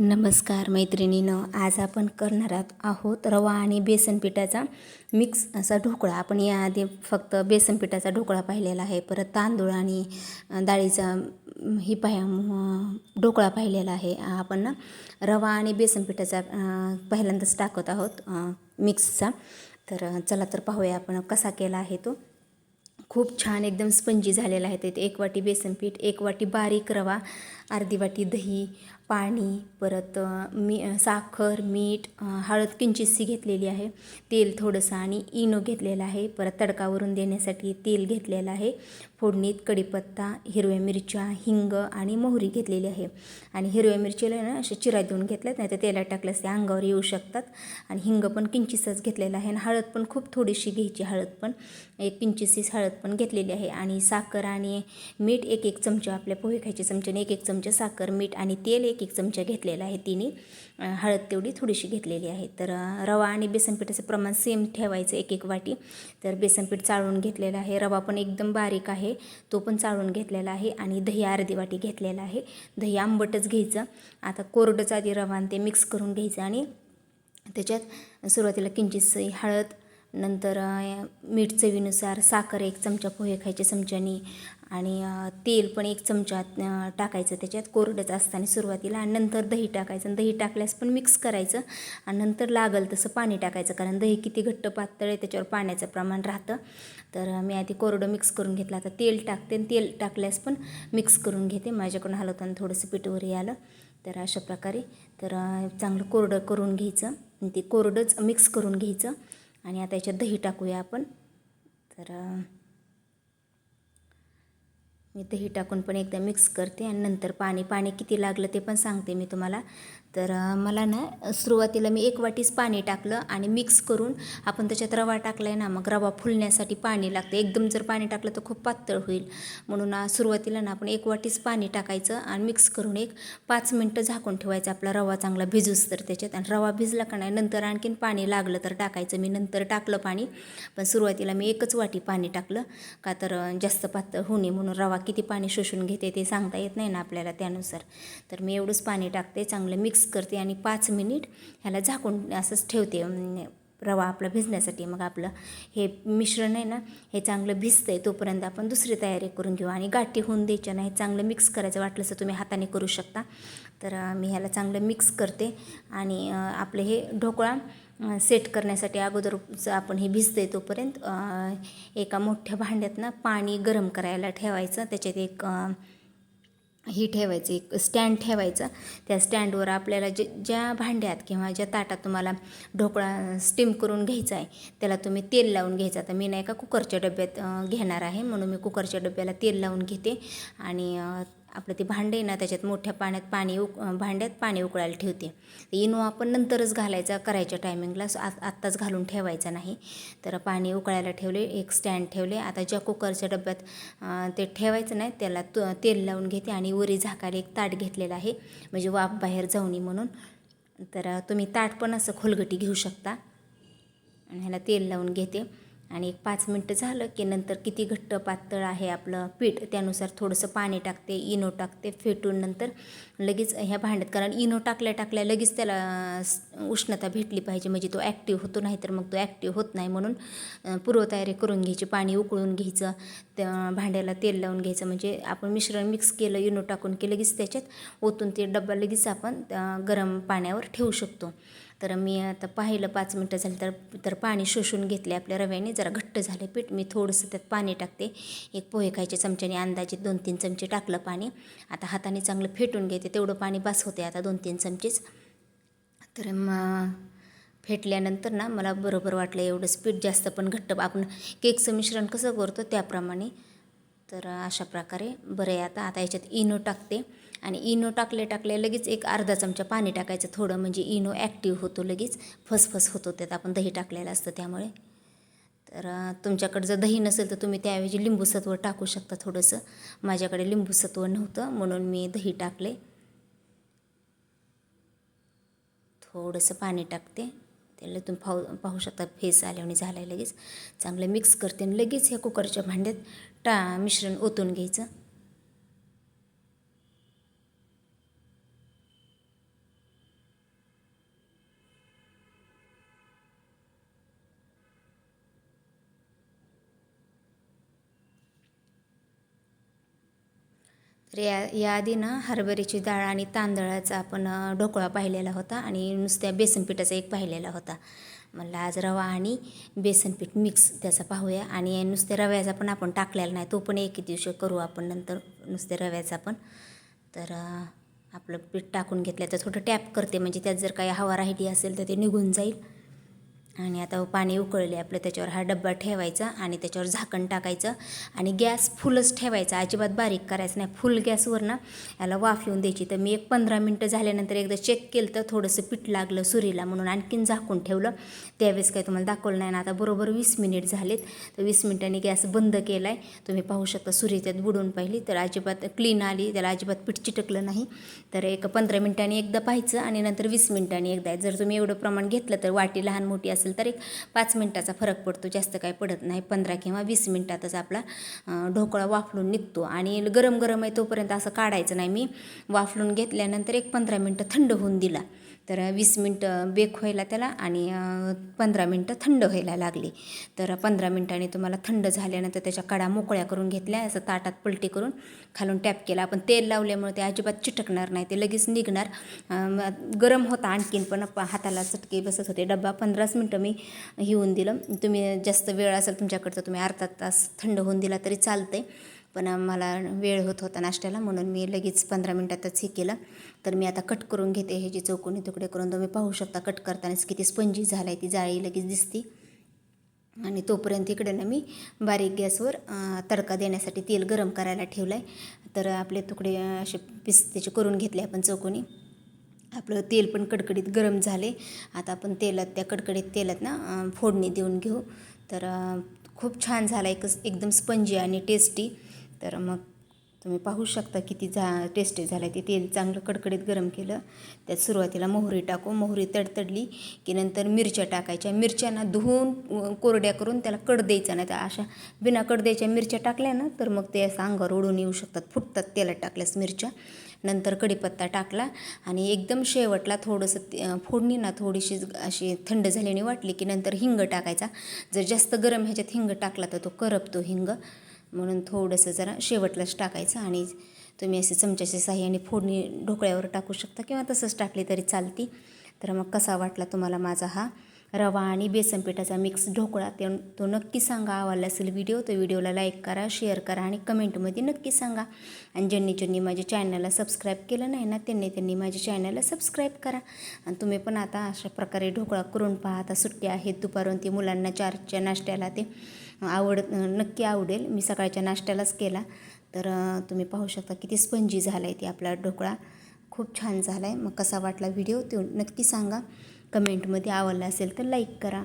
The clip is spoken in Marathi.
नमस्कार मैत्रिणीनं आज आपण करणार आहोत- रवा आणि बेसन पिठाचा मिक्स असा ढोकळा. आपण याआधी फक्त बेसन पिठाचा ढोकळा पाहिलेला आहे. परत तांदूळ आणि डाळीचा ही पाह ढोकळा पाहिलेला आहे. आपण ना रवा आणि बेसन पिठाचा पहिल्यांदाच टाकत आहोत मिक्सचा तर चला तर पाहूया आपण कसा केला आहे तो. खूप छान एकदम स्पंजी झालेला आहे. तिथे एक वाटी बेसन पीठ एक वाटी बारीक रवा अर्धी वाटी दही पाणी परत मी साखर मीठ हळद किंचितशी घेतलेली आहे. तेल थोडंसं आणि इनो घेतलेलं आहे. परत तडकावरून देण्यासाठी तेल घेतलेलं आहे. फोडणीत कढीपत्ता हिरव्या मिरच्या हिंग आणि मोहरी घेतलेली आहे. आणि हिरव्या मिरचीला ना असे चिरा देऊन घेतल्यात नाही तर तेलात टाकल्यास ते अंगावर येऊ शकतात. आणि हिंग पण किंचितच घेतलेलं आहे. आणि हळद पण खूप थोडीशी घ्यायची हळद पण. एक किंचितशीच हळद पण घेतलेली आहे. आणि साखर आणि मीठ एक एक चमचा आपल्या पोहे खायच्या चमच्याने एक एक चमचा साखर मीठ आणि तेल एक एक चमचा घेतलेला आहे तिने. हळद तेवढी थोडीशी घेतलेली आहे. तर रवा आणि बेसनपीठाचं प्रमाण सेम ठेवायचं एक एक वाटी. तर बेसनपीठ चाळून घेतलेलं आहे. रवा पण एकदम बारीक आहे. तो पण चाळून घेतलेला आहे आणि दही अर्धी वाटी घेतलेला आहे. दही आंबटच घ्यायचं. आता कोरडंच आधी रवान ते मिक्स करून घ्यायचं आणि त्याच्यात सुरुवातीला किंचितशी हळद नंतर मीठ चवीनुसार साखर एक चमचा पोहे खायच्या चमच्यानी आणि तेल पण एक चमचा टाकायचं त्याच्यात. कोरडंच असताना सुरुवातीला आणि नंतर दही टाकायचं आणि दही टाकल्यास पण मिक्स करायचं आणि नंतर लागल तसं पाणी टाकायचं कारण दही किती घट्ट पातळ आहे त्याच्यावर पाण्याचं प्रमाण राहतं. तर मी आधी कोरडं मिक्स करून घेतलं. आता तेल टाकते आणि तेल टाकल्यास पण मिक्स करून घेते. माझ्याकडून हलवताना थोडंसं पिठवरी आलं. तर अशा प्रकारे. तर चांगलं कोरडं करून घ्यायचं आणि ते कोरडंच मिक्स करून घ्यायचं. आणि आता याच्यात दही टाकूया आपण. तर मी दही टाकून पण एकदा मिक्स करते आणि नंतर पाणी पाणी किती लागलं ते पण सांगते मी तुम्हाला. तर मला ना सुरुवातीला मी एक वाटीच पाणी टाकलं आणि मिक्स करून आपण त्याच्यात रवा टाकला आहे ना मग रवा फुलण्यासाठी पाणी लागतं. एकदम जर पाणी टाकलं तर खूप पातळ होईल. म्हणून सुरुवातीला ना आपण एक वाटीच पाणी टाकायचं आणि मिक्स करून एक पाच मिनटं झाकून ठेवायचं. आपला रवा चांगला भिजूस तर त्याच्यात आणि रवा भिजला का नाही नंतर आणखीन पाणी लागलं तर टाकायचं. मी नंतर टाकलं पाणी पण सुरुवातीला मी एकच वाटी पाणी टाकलं. का तर जास्त पातळ होऊ नये म्हणून रवा किती पाणी शोषून घेते ते सांगता येत नाही ना आपल्याला त्यानुसार. तर मी एवढंच पाणी टाकते चांगलं मिक्स मिक्स करते आणि पाच मिनिट ह्याला झाकून असंच ठेवते रवा आपला भिजण्यासाठी. मग आपलं हे मिश्रण आहे ना हे चांगलं भिजतं आहे तोपर्यंत आपण दुसरी तयारी करून घेऊ. आणि गाठी होऊन द्यायच्या नाही चांगलं मिक्स करायचं वाटलं तर तुम्ही हाताने करू शकता. तर मी ह्याला चांगलं मिक्स करते आणि आपलं हे ढोकळा सेट करण्यासाठी अगोदर आपण हे भिजते तोपर्यंत एका मोठ्या भांड्यात ना पाणी गरम करायला ठेवायचं. त्याच्यात एक ही ठेवायचं एक स्टँड ठेवायचं. त्या स्टँडवर आपल्याला जे ज्या भांड्यात किंवा ज्या ताटात तुम्हाला ढोकळा स्टीम करून घ्यायचा आहे त्याला तुम्ही तेल लावून घ्यायचं. आता मी नाही का कुकरच्या डब्यात घेणार आहे म्हणून मी कुकरच्या डब्याला तेल लावून घेते. आणि आपलं ते भांडं आहे ना त्याच्यात मोठ्या पाण्यात पाणी उक भांड्यात पाणी उकळायला ठेवते. इनो आपण नंतरच घालायचा करायच्या टायमिंगला आत्ताच घालून ठेवायचा नाही. तर पाणी उकळायला ठेवले एक स्टँड ठेवले. आता ज्या कुकरच्या डब्यात ते ठेवायचं नाही त्याला तु तेल लावून घेते आणि वरी झाकायला एक ताट घेतलेलं आहे. म्हणजे वाफ बाहेर जाऊ नये म्हणून. तर तुम्ही ताट पण असं खोलगटी घेऊ शकता. आणि ह्याला तेल लावून घेते. आणि एक पाच मिनटं झालं की नंतर किती घट्ट पातळ आहे आपलं पीठ त्यानुसार थोडंसं पाणी टाकते इनो टाकते फेटून नंतर लगेच ह्या भांड्यात कारण इनो टाकल्या टाकल्या लगेच त्याला उष्णता भेटली पाहिजे म्हणजे तो ॲक्टिव्ह होतो नाही तर मग तो ॲक्टिव्ह होत नाही म्हणून पूर्वतयारी करून घ्यायची पाणी उकळून घ्यायचं. त्या भांड्याला तेल लावून घ्यायचं. म्हणजे आपण मिश्रण मिक्स केलं इनो टाकून की लगेच त्याच्यात ओतून ते डब्बा लगेच आपण गरम पाण्यावर ठेवू शकतो. तर मी आता पाहिलं पाच मिनटं झाली तर तर पाणी शोषून घेतले आपल्या रव्याने. जरा घट्ट झाले पीठ. मी थोडंसं त्यात पाणी टाकते. एक पोहे खायच्या चमच्याने अंदाजे दोन तीन चमचे टाकलं पाणी. आता हाताने चांगलं फेटून घेते तेवढं पाणी बस होते आता दोन तीन चमचेच. तर मग फेटल्यानंतर ना मला बरोबर वाटलं एवढं स्पीड जास्त पण घट्ट. आपण केकचं मिश्रण कसं करतो त्याप्रमाणे. तर अशा प्रकारे बरं आहे आता. आता याच्यात इनो टाकते. आणि इनो टाकले टाकले लगेच एक अर्धा चमचा पाणी टाकायचं थोडं. म्हणजे इनो ॲक्टिव्ह होतो लगेच. फसफस होतो त्यात. आपण दही टाकलेलं असतं त्यामुळे. तर तुमच्याकडे जर दही नसेल तर तुम्ही त्याऐवजी लिंबूसत्व टाकू शकता थोडंसं. माझ्याकडे लिंबूसत्व नव्हतं म्हणून मी दही टाकले. थोडंसं पाणी टाकते. त्याला तुम्ही पाहू पाहू शकता फेस आल्याने झाला आहे लगेच. चांगलं मिक्स करते आणि लगेच ह्या कुकरच्या भांड्यात टा मिश्रण ओतून घ्यायचं. तर या आधी ना हरभऱ्याची डाळ आणि तांदळाचा आपण ढोकळा पाहिलेला होता आणि नुसत्या बेसन पिठाचा एक पाहिलेला होता. म्हणलं आज रवा आणि बेसनपीठ मिक्स त्याचा पाहूया आणि नुसत्या रव्याचा पण आपण टाकलेला नाही तो पण एक दिवशी करू आपण नंतर नुसत्या रव्याचा पण. तर आपलं पीठ टाकून घेतलं तर थोडं टॅप करते म्हणजे त्यात जर काही हवा राहिली असेल तर ते निघून जाईल. आणि आता पाणी उकळले आपलं त्याच्यावर हा डब्बा ठेवायचा आणि त्याच्यावर झाकण टाकायचं आणि गॅस फुलच ठेवायचा. अजिबात बारीक करायचं नाही. फुल गॅसवर ना याला वाफ येऊन द्यायची. तर मी एक पंधरा मिनटं झाल्यानंतर एकदा चेक केलं तर थोडंसं पीठ लागलं सुरीला म्हणून आणखीन झाकून ठेवलं. त्यावेळेस काही तुम्हाला दाखवलं नाही ना आता बरोबर वीस मिनिट झालेत. तर वीस मिनिटांनी गॅस बंद केला आहे तुम्ही पाहू शकता सुरी त्यात बुडून पाहिली. तर अजिबात क्लीन आली. त्याला अजिबात पीठ चिटकलं नाही. तर एक पंधरा मिनिटांनी एकदा पाहायचं आणि नंतर वीस मिनिटांनी एकदा. जर तुम्ही एवढं प्रमाण घेतलं तर वाटी लहान मोठी असेल तर एक पाच मिनटाचा फरक पडतो जास्त काही पडत नाही. पंधरा किंवा वीस मिनटातच आपला ढोकळा वाफलून निघतो. आणि गरम गरम आहे तोपर्यंत असं काढायचं नाही. मी वाफलून घेतल्यानंतर एक पंधरा मिनटं थंड होऊन दिला. तर वीस मिनटं बेक व्हायला त्याला आणि पंधरा मिनटं थंड व्हायला लागली. तर पंधरा मिनटांनी तुम्हाला थंड झाल्यानंतर त्याच्या कडा मोकळ्या करून घेतल्या असं ताटात पलटी करून खालून टॅप केला. आपण तेल लावल्यामुळे ते अजिबात चिटकणार नाही ते लगेच निघणार. गरम होता आणखीन पण हाताला चटके बसत होते. डब्बा पंधराच मिनटं मी हिवून दिलं. तुम्ही जास्त वेळ असेल तुमच्याकडचं तुम्ही अर्धा तास थंड होऊन दिला तरी चालतंय. पण मला वेळ होत होता नाश्त्याला म्हणून मी लगेच पंधरा मिनटातच हे केलं. तर मी आता कट करून घेते हे जे चौकोनी तुकडे करून तुम्ही पाहू शकता कट करतानाच किती स्पंजी झाला आहे ती जाळी लगेच दिसते. आणि तोपर्यंत इकडे ना मी बारीक गॅसवर तडका देण्यासाठी तेल गरम करायला ठेवलं आहे तर आपले तुकडे असे पीस त्याचे करून घेतले आपण चौकोनी. आपलं तेल पण कडकडीत गरम झाले. आता आपण तेलात त्या कडकडीत तेलात ना फोडणी देऊन घेऊ. तर खूप छान झाला एकच एकदम स्पंजी आणि टेस्टी. तर मग तुम्ही पाहू शकता किती झा टेस्टी झालं ते तेल चांगलं कडकडीत गरम केलं. त्यात सुरुवातीला मोहरी टाकू. मोहरी तडतडली की नंतर मिरच्या टाकायच्या. मिरच्यांना धुवून कोरड्या करून त्याला कड द्यायचा नाही तर अशा बिना कड द्यायच्या मिरच्या टाकल्या ना तर मग ते असं अंगावर ओढून येऊ शकतात. फुटतात तेलात टाकल्यास मिरच्या. नंतर कढीपत्ता टाकला आणि एकदम शेवटला थोडंसं ते- फोडणी ना थोडीशी अशी थंड झाल्याने वाटली की नंतर हिंग टाकायचा. जर जास्त गरम ह्याच्यात हिंग टाकला तर तो करपतो हिंग. म्हणून थोडंसं जरा शेवटलाच टाकायचं आणि तुम्ही असे चमच्याच्या साह्याने फोडणी ढोकळ्यावर टाकू शकता किंवा तसंच टाकली तरी चालती. तर मग कसा वाटला तुम्हाला माझा हा रवा आणि बेसन पिठाचा मिक्स ढोकळा? ते तो नक्की सांगा. आवडला असेल व्हिडिओ तो व्हिडिओला लाईक करा शेअर करा आणि कमेंटमध्ये नक्की सांगा. आणि ज्यांनी ज्यांनी माझ्या चॅनलला सबस्क्राईब केलं नाही ना त्यांनी त्यांनी माझ्या चॅनलला सबस्क्राईब करा. आणि तुम्ही पण आता अशा प्रकारे ढोकळा करून पाहता आता सुट्ट्या आहेत दुपारून ते मुलांना चारच्या नाश्त्याला ते आवड नक्की आवडेल. मी सकाळच्या नाश्त्यालाच केला. तर तुम्ही पाहू शकता किती स्पंजी झाला आहे ते आपला ढोकळा. खूप छान झाला आहे मग कसा वाटला व्हिडिओ तो नक्की सांगा. कमेंटमध्ये आवडला असेल तर लाईक करा.